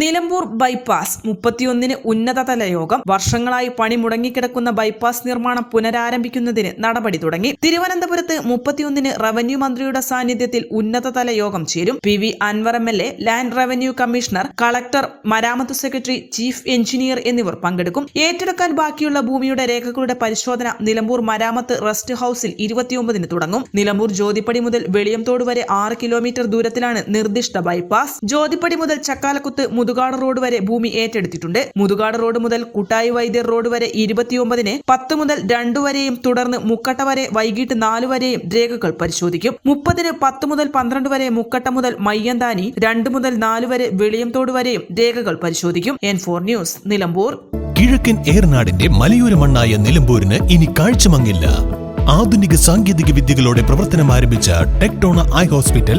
Nilambur bypass മുപ്പത്തിയൊന്നിന് ഉന്നതതല യോഗം. വർഷങ്ങളായി പണി മുടങ്ങിക്കിടക്കുന്ന ബൈപ്പാസ് നിർമ്മാണം പുനരാരംഭിക്കുന്നതിന് നടപടി തുടങ്ങി. തിരുവനന്തപുരത്ത് മുപ്പത്തിയൊന്നിന് റവന്യൂ മന്ത്രിയുടെ സാന്നിധ്യത്തിൽ ഉന്നതതല യോഗം ചേരും. P V Anvar M L A land revenue commissioner collector മരാമത്ത് secretary chief engineer എന്നിവർ പങ്കെടുക്കും. ഏറ്റെടുക്കാൻ ബാക്കിയുള്ള ഭൂമിയുടെ രേഖകളുടെ പരിശോധന നിലമ്പൂർ മരാമത്ത് റെസ്റ്റ് ഹൌസിൽ ഇരുപത്തിയൊമ്പതിന് തുടങ്ങും. നിലമ്പൂർ ജ്യോതിപ്പടി മുതൽ വെളിയംതോട് വരെ ആറ് കിലോമീറ്റർ ദൂരത്തിലാണ് നിർദ്ദിഷ്ട ബൈപ്പാസ്. ജ്യോതിപ്പടി മുതൽ ചക്കാലക്കുത്ത് മുതുകാട് റോഡ് വരെ ഭൂമി ഏറ്റെടുത്തിട്ടുണ്ട്. മുതുകാട് റോഡ് മുതൽ കുട്ടായി വൈദ്യർ റോഡ് വരെ ഇരുപത്തിയൊമ്പതിന് പത്ത് മുതൽ രണ്ടു വരെയും തുടർന്ന് മുക്കട്ട വരെ വൈകിട്ട് നാലു വരെയും രേഖകൾ പരിശോധിക്കും. മുപ്പതിന് പത്ത് മുതൽ പന്ത്രണ്ട് വരെ മുക്കട്ട മുതൽ മയ്യന്താനി രണ്ട് മുതൽ നാല് വരെ വെളിയംതോട് വരെയും രേഖകൾ പരിശോധിക്കും. N four news Nilambur. കിഴക്കൻ ഏറനാടിന്റെ മലയോര മണ്ണായ നിലമ്പൂരിന് ഇനി കാഴ്ചമങ്ങില്ല. ആധുനിക സാങ്കേതിക വിദ്യകളോടെ പ്രവർത്തനം ആരംഭിച്ച ടെക്ടോണ ഐ ഹോസ്പിറ്റൽ